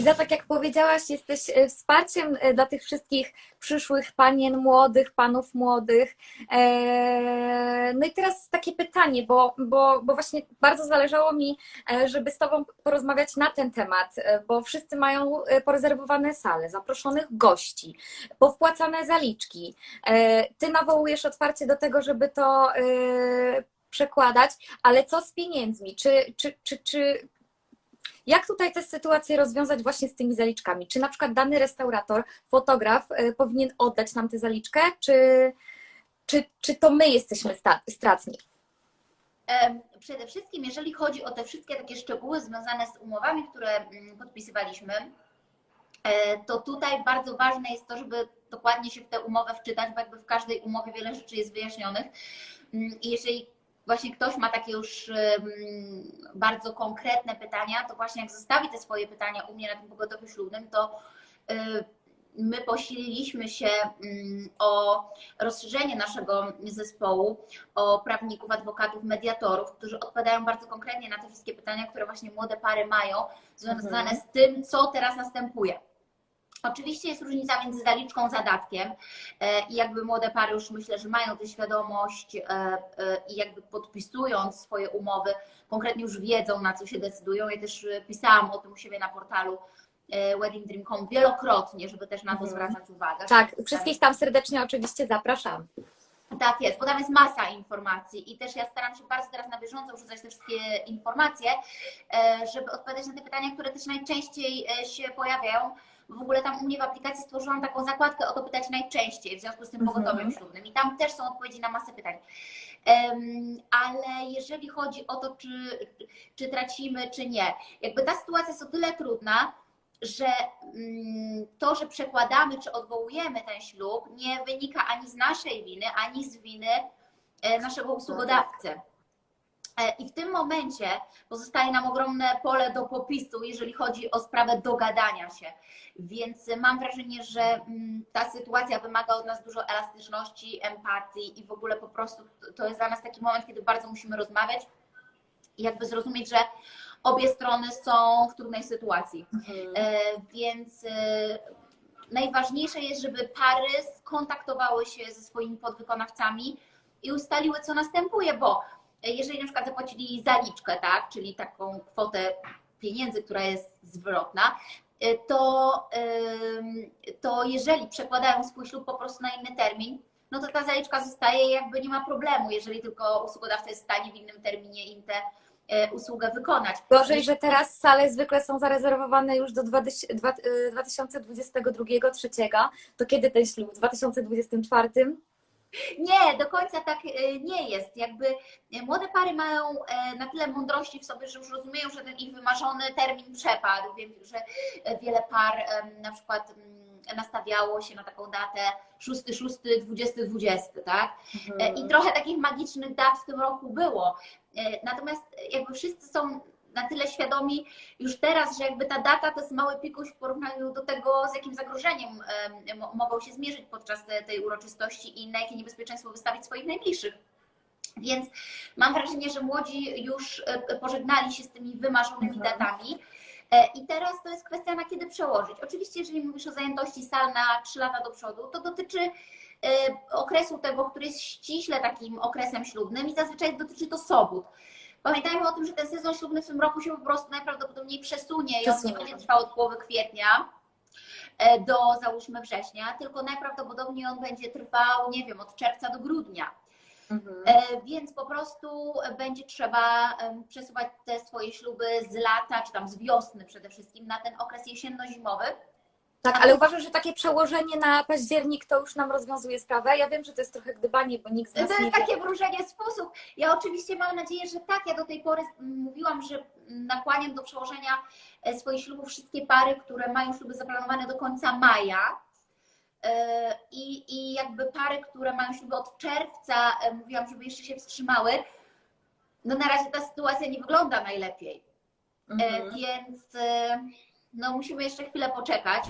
Iza, tak jak powiedziałaś, jesteś e, wsparciem e, dla tych wszystkich przyszłych panien młodych, panów młodych. E, No i teraz takie pytanie, bo, bo, bo właśnie bardzo zależało mi, żeby z Tobą porozmawiać na ten temat, bo wszyscy mają porezerwowane sale, zaproszonych gości, powpłacane zaliczki. Ty nawołujesz otwarcie do tego, żeby to przekładać, ale co z pieniędzmi? Czy, czy, czy, czy jak tutaj tę sytuację rozwiązać właśnie z tymi zaliczkami? Czy na przykład dany restaurator, fotograf y, powinien oddać nam tę zaliczkę, czy, czy, czy to my jesteśmy stratni? Em, Przede wszystkim, jeżeli chodzi o te wszystkie takie szczegóły związane z umowami, które mm, podpisywaliśmy, e, to tutaj bardzo ważne jest to, żeby dokładnie się w tę umowę wczytać, bo jakby w każdej umowie wiele rzeczy jest wyjaśnionych. Mm, I jeżeli właśnie ktoś ma takie już bardzo konkretne pytania, to właśnie jak zostawi te swoje pytania u mnie na tym pogotowiu ślubnym, to y, my posililiśmy się mm, o rozszerzenie naszego zespołu o prawników, adwokatów, mediatorów, którzy odpowiadają bardzo konkretnie na te wszystkie pytania, które właśnie młode pary mają, związane Mhm. z tym, co teraz następuje. Oczywiście jest różnica między zaliczką a zadatkiem e, i jakby młode pary już myślę, że mają tę świadomość e, e, i jakby podpisując swoje umowy, konkretnie już wiedzą na co się decydują. Ja też pisałam o tym u siebie na portalu weddingdream.com wielokrotnie, żeby też na to Mhm. zwracać uwagę. Tak, wszystkich tam serdecznie oczywiście zapraszam. Tak jest, bo tam jest masa informacji i też ja staram się bardzo teraz na bieżąco wrzucać te wszystkie informacje, e, żeby odpowiadać na te pytania, które też najczęściej e, się pojawiają. W ogóle tam u mnie w aplikacji stworzyłam taką zakładkę o to pytać najczęściej w związku z tym Mhm. pogotowiem ślubnym i tam też są odpowiedzi na masę pytań. Ale jeżeli chodzi o to, czy, czy tracimy, czy nie, jakby ta sytuacja jest o tyle trudna, że mm, to, że przekładamy czy odwołujemy ten ślub, nie wynika ani z naszej winy, ani z winy e, naszego usługodawcy. E, I w tym momencie pozostaje nam ogromne pole do popisu, jeżeli chodzi o sprawę dogadania się. Więc mam wrażenie, że mm, ta sytuacja wymaga od nas dużo elastyczności, empatii i w ogóle po prostu to jest dla nas taki moment, kiedy bardzo musimy rozmawiać i jakby zrozumieć, że obie strony są w trudnej sytuacji. E, Więc e, najważniejsze jest, żeby pary skontaktowały się ze swoimi podwykonawcami i ustaliły, co następuje, bo e, jeżeli na przykład zapłacili zaliczkę, tak, czyli taką kwotę pieniędzy, która jest zwrotna, to, to jeżeli przekładają swój ślub po prostu na inny termin, no to ta zaliczka zostaje i jakby nie ma problemu, jeżeli tylko usługodawca jest w stanie w innym terminie im tę e, usługę wykonać. Gorzej, że teraz sale zwykle są zarezerwowane już do 20- dwa- y, 2022-2023. To kiedy ten ślub? W 2024? Nie, do końca tak e, nie jest. Jakby e, młode pary mają e, na tyle mądrości w sobie, że już rozumieją, że ten ich wymarzony termin przepadł. Wiem, że e, wiele par na przykład mm, nastawiało się na taką datę 6, 6, 20, 20, tak? E, I trochę takich magicznych dat w tym roku było. E, Natomiast jakby wszyscy są na tyle świadomi już teraz, że jakby ta data to jest mały pikuś w porównaniu do tego, z jakim zagrożeniem em, mo- mogą się zmierzyć podczas te- tej uroczystości i na jakie niebezpieczeństwo wystawić swoich najbliższych. Więc mam wrażenie, że młodzi już e, pożegnali się z tymi wymarzonymi Mhm. datami. E, I teraz to jest kwestia na kiedy przełożyć. Oczywiście, jeżeli mówisz o zajętości sal na 3 lata do przodu, to dotyczy e, okresu tego, który jest ściśle takim okresem ślubnym i zazwyczaj dotyczy to sobót. Pamiętajmy o tym, że ten sezon ślubny w tym roku się po prostu najprawdopodobniej przesunie i on nie będzie trwał od połowy kwietnia e, do załóżmy września, tylko najprawdopodobniej on będzie trwał, nie wiem, od czerwca do grudnia. E, Więc po prostu będzie trzeba przesuwać te swoje śluby z lata, czy tam z wiosny przede wszystkim na ten okres jesienno-zimowy. Tak, ale uważam, że takie przełożenie na październik to już nam rozwiązuje sprawę. Ja wiem, że to jest trochę gdybanie, bo nikt z To nas nie jest wie. takie wróżenie sposób. Ja oczywiście mam nadzieję, że tak. Ja do tej pory mówiłam, że nakłaniam do przełożenia e, swoich ślubów wszystkie pary, które mają śluby zaplanowane do końca maja. E, I, I jakby pary, które mają śluby od czerwca, e, mówiłam, żeby jeszcze się wstrzymały. No na razie ta sytuacja nie wygląda najlepiej. E, Mhm. Więc no, musimy jeszcze chwilę poczekać.